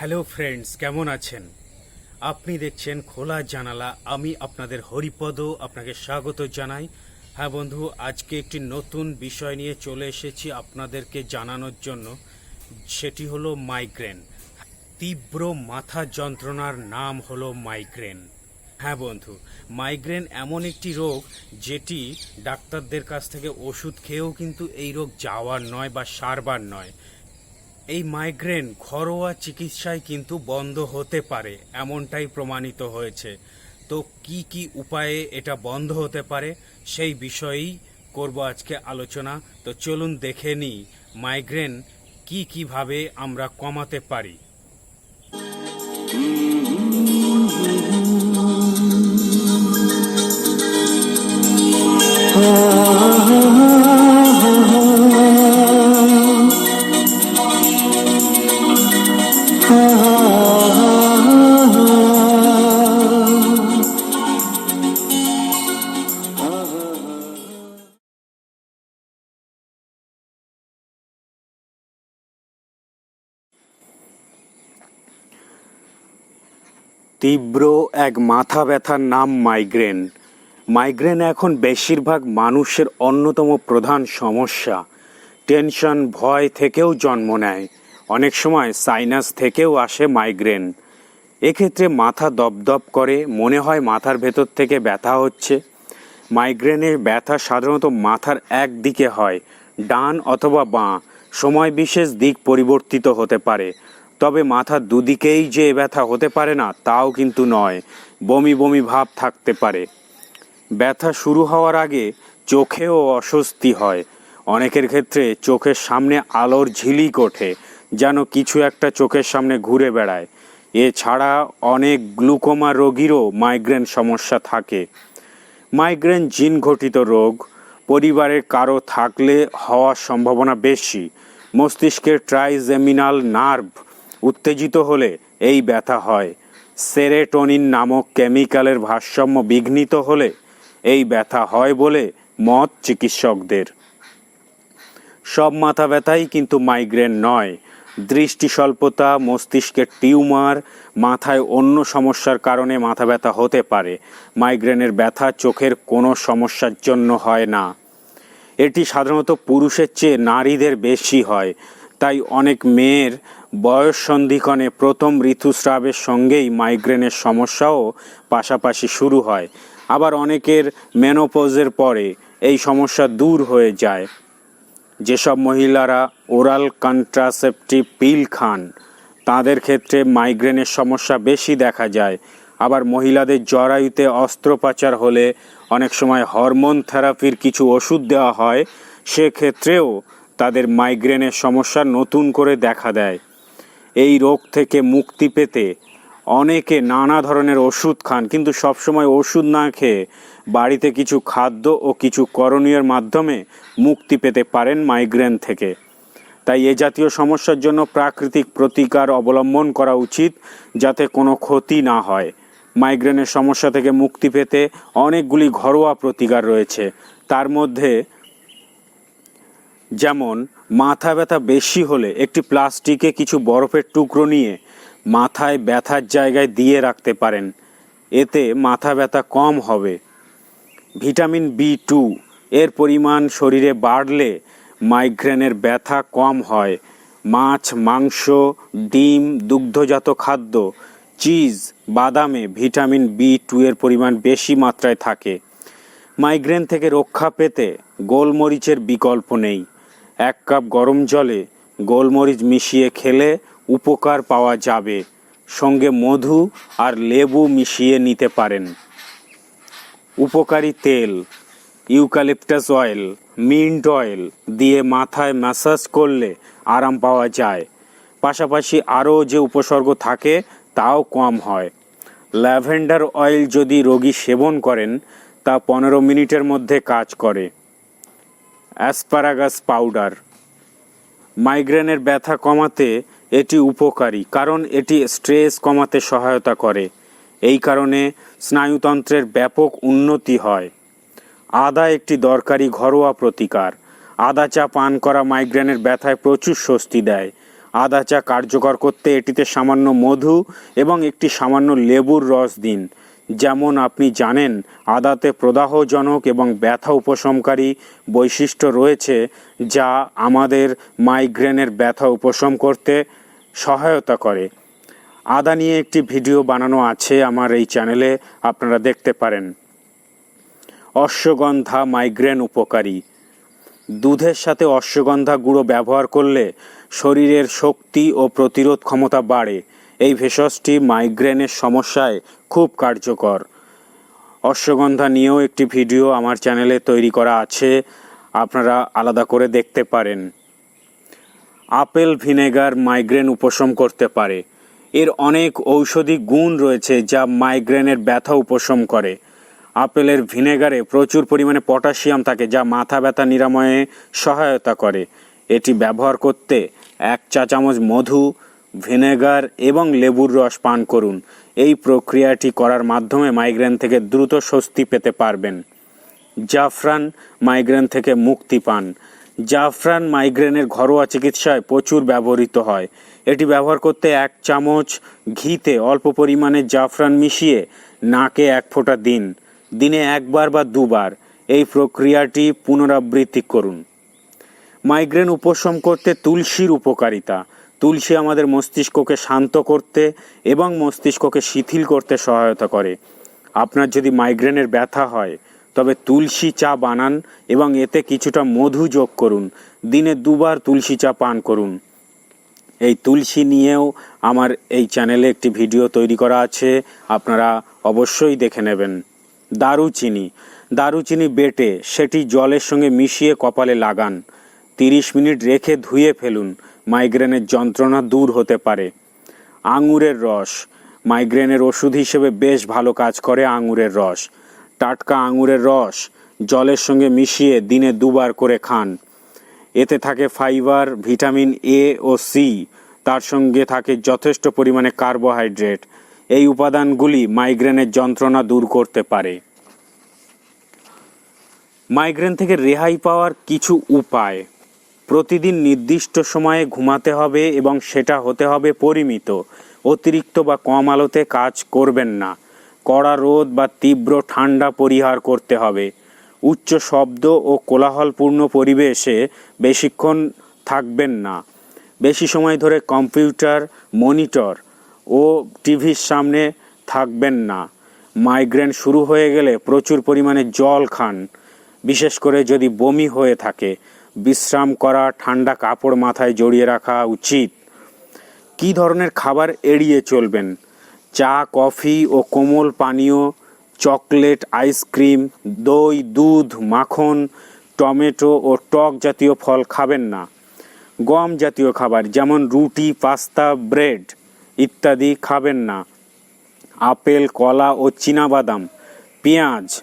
Hello friends, কেমন আছেন? আপনি দেখছেন খোলা জানালা। আমি আপনাদের হরিপদ, আপনাকে স্বাগত জানাই। হ্যাঁ বন্ধু, আজকে একটি নতুন বিষয় নিয়ে চলে এসেছি আপনাদেরকে জানানোর জন্য। সেটি হলো মাইগ্রেন। তীব্র মাথা যন্ত্রণার নাম হলো মাইগ্রেন। হ্যাঁ বন্ধু, মাইগ্রেন এমন একটি রোগ যেটি ডাক্তারদের কাছ থেকে ওষুধ খেয়েও কিন্তু এই রোগ যাওয়ার নয় বা সারবার নয়। এই মাইগ্রেন ঘরোয়া চিকিৎসায় কিন্তু বন্ধ হতে পারে এমনটাই প্রমাণিত হয়েছে তো কি কি উপায়ে এটা বন্ধ হতে পারে সেই বিষয়েই করব আজকে আলোচনা তো চলুন দেখে নিই মাইগ্রেন কি কীভাবে আমরা কমাতে পারি তীব্র এক মাথা ব্যথার নাম মাইগ্রেন মাইগ্রেন এখন বেশিরভাগ মানুষের অন্যতম প্রধান সমস্যা। টেনশন ভয় থেকেও জন্ম নেয়। অনেক সময় সাইনাস থেকেও আসে মাইগ্রেন এক্ষেত্রে মাথা দপদপ করে, মনে হয় মাথার ভেতর থেকে ব্যথা হচ্ছে। মাইগ্রেনের ব্যথা সাধারণত মাথার একদিকে হয়, ডান অথবা বাঁ। সময় বিশেষ দিক পরিবর্তিত হতে পারে। তবে মাথার দুদিকেই যে ব্যথা হতে পারে না, তাও কিন্তু নয়। বমি বমি ভাব থাকতে পারে। ব্যথা শুরু হওয়ার আগে চোখেও অস্বস্তি হয়। অনেকের ক্ষেত্রে চোখের সামনে আলোর ঝিলিক ওঠে, যেন কিছু একটা চোখের সামনে ঘুরে বেড়ায়। এছাড়া অনেক গ্লুকোমা রোগীরও মাইগ্রেন সমস্যা থাকে। মাইগ্রেন জিন ঘটিত রোগ, পরিবারের কারও থাকলে হওয়ার সম্ভাবনা বেশি। মস্তিষ্কের ট্রাইজেমিনাল নার্ভ উত্তেজিত হলে এই ব্যথা হয়। সেরেটোনিন নামক কেমিক্যালের ভারসাম্য বিঘ্নিত হলে এই ব্যথা হয় বলে মত চিকিৎসকদের। সব মাথা ব্যথাই কিন্তু মাইগ্রেন নয়। দৃষ্টি স্বল্পতা মস্তিষ্কের টিউমার, মাথায় অন্য সমস্যার কারণে মাথা ব্যথা হতে পারে। মাইগ্রেনের ব্যথা চোখের কোনো সমস্যার জন্য হয় না। এটি সাধারণত পুরুষের চেয়ে নারীদের বেশি হয়। তাই অনেক মেয়ের বয়স সন্ধিক্ষণে প্রথম ঋতুস্রাবের সঙ্গেই মাইগ্রেনের সমস্যাও পাশাপাশি শুরু হয়। আবার অনেকের মেনোপোজের পরে এই সমস্যা দূর হয়ে যায়। যেসব মহিলারা ওরাল কন্ট্রাসেপটিভ পিল খান, তাদের ক্ষেত্রে মাইগ্রেনের সমস্যা বেশি দেখা যায়। আবার মহিলাদের জরায়ুতে অস্ত্রোপচার হলে অনেক সময় হরমোন থেরাপির কিছু ওষুধ দেওয়া হয়, সেক্ষেত্রেও তাদের মাইগ্রেনের সমস্যা নতুন করে দেখা দেয়। এই রোগ থেকে মুক্তি পেতে অনেকে নানা ধরনের ওষুধ খান, কিন্তু সবসময় ওষুধ না খেয়ে বাড়িতে কিছু খাদ্য ও কিছু করণীয়ের মাধ্যমে মুক্তি পেতে পারেন মাইগ্রেন থেকে। তাই এ জাতীয় সমস্যার জন্য প্রাকৃতিক প্রতিকার অবলম্বন করা উচিত যাতে কোনো ক্ষতি না হয়। মাইগ্রেনের সমস্যা থেকে মুক্তি পেতে অনেকগুলি ঘরোয়া প্রতিকার রয়েছে। তার মধ্যে যেমন, মাথা ব্যথা বেশি হলে একটি প্লাস্টিকে কিছু বরফের টুকরো নিয়ে মাথায় ব্যথার জায়গায় দিয়ে রাখতে পারেন। এতে মাথা ব্যথা কম হবে। ভিটামিন বি টু, এর পরিমাণ শরীরে বাড়লে মাইগ্রেনের ব্যথা কম হয়। মাছ, মাংস, ডিম, দুগ্ধজাত খাদ্য, চিজ, বাদামে ভিটামিন বি টু এর পরিমাণ বেশি মাত্রায় থাকে। মাইগ্রেন থেকে রক্ষা পেতে গোলমরিচের বিকল্প নেই। এক কাপ গরম জলে গোলমরিচ মিশিয়ে খেলে উপকার পাওয়া যাবে। সঙ্গে মধু আর লেবু মিশিয়ে নিতে পারেন। উপকারী তেল, ইউক্যালিপটাস অয়েল, মিন্ট অয়েল দিয়ে মাথায় ম্যাসাজ করলে আরাম পাওয়া যায়। পাশাপাশি আরও যে উপসর্গ থাকে তাও কম হয়। ল্যাভেন্ডার অয়েল যদি রোগী সেবন করেন, তা পনেরো মিনিটের মধ্যে কাজ করে। Asparagus powder. মাইগ্রেনের ব্যথা কমাতে এটি উপকারী, কারণ এটি স্ট্রেস কমাতে সহায়তা করে। এই কারণে স্নায়ুতন্ত্রের ব্যাপক উন্নতি হয়। আদা একটি দরকারি ঘরোয়া প্রতিকার। আদা চা পান করা মাইগ্রেনের ব্যথায় প্রচুর স্বস্তি দেয়। আদা চা কার্যকর করতে এটিতে সামান্য মধু এবং একটি সামান্য লেবুর রস দিন। যেমন আপনি জানেন, আদাতে প্রদাহজনক এবং ব্যথা উপশমকারী বৈশিষ্ট্য রয়েছে যা আমাদের মাইগ্রেনের ব্যথা উপশম করতে সহায়তা করে। আদা নিয়ে একটি ভিডিও বানানো আছে আমার এই চ্যানেলে, আপনারা দেখতে পারেন। অশ্বগন্ধা মাইগ্রেন উপকারী। দুধের সাথে অশ্বগন্ধা গুঁড়ো ব্যবহার করলে শরীরের শক্তি ও প্রতিরোধ ক্ষমতা বাড়ে। ভেষজটি মাইগ্রেনের সমস্যায় খুব কার্যকর। অশ্বগন্ধা নিয়েও একটি ভিডিও আমার চ্যানেলে তৈরি করা আছে, আপনারা আলাদা করে দেখতে পারেন। আপেল ভিনেগার মাইগ্রেন উপশম করতে পারে। এর অনেক ঔষধি গুণ রয়েছে যা মাইগ্রেনের ব্যথা উপশম করে। আপেলের ভিনেগারে প্রচুর পরিমাণে পটাশিয়াম থাকে যা মাথা ব্যথা নিরাময়ে সহায়তা করে। এটি ব্যবহার করতে এক চা চামচ মধু ভিনেগার এবং লেবুর রস পান করুন। এই প্রক্রিয়াটি করার মাধ্যমে মাইগ্রেন থেকে দ্রুত স্বস্তি পেতে পারবেন। জাফরান মাইগ্রেন থেকে মুক্তি পান। জাফরান মাইগ্রেনের ঘরোয়া চিকিৎসায় প্রচুর ব্যবহৃত হয়। এটি ব্যবহার করতে এক চামচ ঘিতে অল্প পরিমাণে জাফরান মিশিয়ে নাকে এক ফোঁটা দিন। দিনে একবার বা দুবার এই প্রক্রিয়াটি পুনরাবৃত্তি করুন। মাইগ্রেন উপশম করতে তুলসীর উপকারিতা। তুলসী আমাদের মস্তিষ্ককে শান্ত করতে এবং মস্তিষ্ককে শিথিল করতে সহায়তা করে। আপনার যদি মাইগ্রেনের ব্যথা হয়, তবে তুলসী চা বানান এবং এতে কিছুটা মধু যোগ করুন। দিনে দুবার তুলসী চা পান করুন। এই তুলসী নিয়েও আমার এই চ্যানেলে একটি ভিডিও তৈরি করা আছে, আপনারা অবশ্যই দেখে নেবেন। দারুচিনি। দারুচিনি বেটে সেটি জলের সঙ্গে মিশিয়ে কপালে লাগান। তিরিশ মিনিট রেখে ধুয়ে ফেলুন। মাইগ্রেনের যন্ত্রণা দূর হতে পারে। আঙুরের রস। মাইগ্রেনের ওষুধ হিসেবে বেশ ভালো কাজ করে আঙুরের রস। টাটকা আঙুরের রস জলের সঙ্গে মিশিয়ে দিনে দুবার করে খান। এতে থাকে ফাইবার, ভিটামিন এ ও সি তার সঙ্গে থাকে যথেষ্ট পরিমাণে কার্বোহাইড্রেট। এই উপাদানগুলি মাইগ্রেনের যন্ত্রণা দূর করতে পারে। মাইগ্রেন থেকে রেহাই পাওয়ার কিছু উপায়। প্রতিদিন নির্দিষ্ট সময়ে ঘুমাতে হবে এবং সেটা হতে হবে পরিমিত। অতিরিক্ত বা কম আলোতে কাজ করবেন না। কড়া রোদ বা তীব্র ঠান্ডা পরিহার করতে হবে। উচ্চ শব্দ ও কোলাহলপূর্ণ পরিবেশে বেশিক্ষণ থাকবেন না। বেশি সময় ধরে কম্পিউটার, মনিটর ও টিভির সামনে থাকবেন না। মাইগ্রেন শুরু হয়ে গেলে প্রচুর পরিমাণে জল খান। বিশেষ করে যদি বমি হয়ে থাকে। বিশ্রাম করা, ঠান্ডা কাপড় মাথায় জড়িয়ে রাখা উচিত। কী ধরনের খাবার এড়িয়ে চলবেন? চা, কফি ও কোমল পানীয়, চকলেট, আইসক্রিম, দই, দুধ, মাখন, টমেটো ও টক জাতীয় ফল খাবেন না। গম জাতীয় খাবার যেমন রুটি, পাস্তা, ব্রেড ইত্যাদি খাবেন না। আপেল, কলা ও চীনাবাদাম, পেঁয়াজ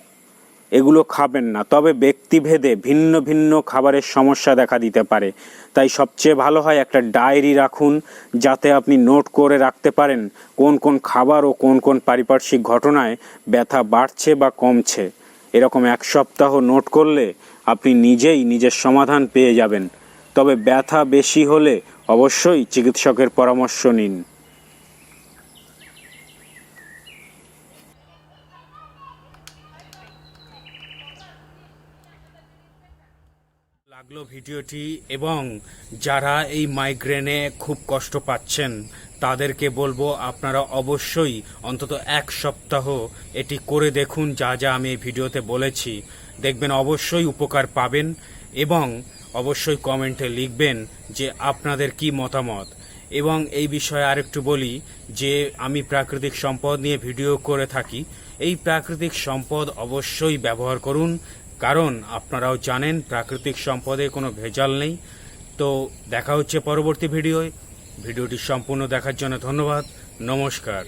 এগুলো খাবেন না। তবে ব্যক্তিভেদে ভিন্ন ভিন্ন খাবারের সমস্যা দেখা দিতে পারে। তাই সবচেয়ে ভালো হয় একটা ডায়েরি রাখুন, যাতে আপনি নোট করে রাখতে পারেন কোন কোন খাবার ও কোন কোন পারিপার্শ্বিক ঘটনায় ব্যথা বাড়ছে বা কমছে। এরকম এক সপ্তাহ নোট করলে আপনি নিজেই নিজের সমাধান পেয়ে যাবেন। তবে ব্যথা বেশি হলে অবশ্যই চিকিৎসকের পরামর্শ নিন। লাগল ভিডিওটি এবং যারা এই মাইগ্রেনে খুব কষ্ট পাচ্ছেন, তাদেরকে বলব আপনারা অবশ্যই অন্তত এক সপ্তাহ এটি করে দেখুন যা যা আমি এই ভিডিওতে বলেছি। দেখবেন অবশ্যই উপকার পাবেন এবং অবশ্যই কমেন্টে লিখবেন যে আপনাদের কি মতামত। এবং এই বিষয়ে আরেকটু বলি যে আমি প্রাকৃতিক সম্পদ নিয়ে ভিডিও করে থাকি। এই প্রাকৃতিক সম্পদ অবশ্যই ব্যবহার করুন কারণ আপনারাও জানেন প্রাকৃতিক সম্পদে কোনো ভেজাল নেই। তো দেখা হচ্ছে পরবর্তী ভিডিওয়। ভিডিওটি সম্পূর্ণ দেখার জন্য ধন্যবাদ। নমস্কার।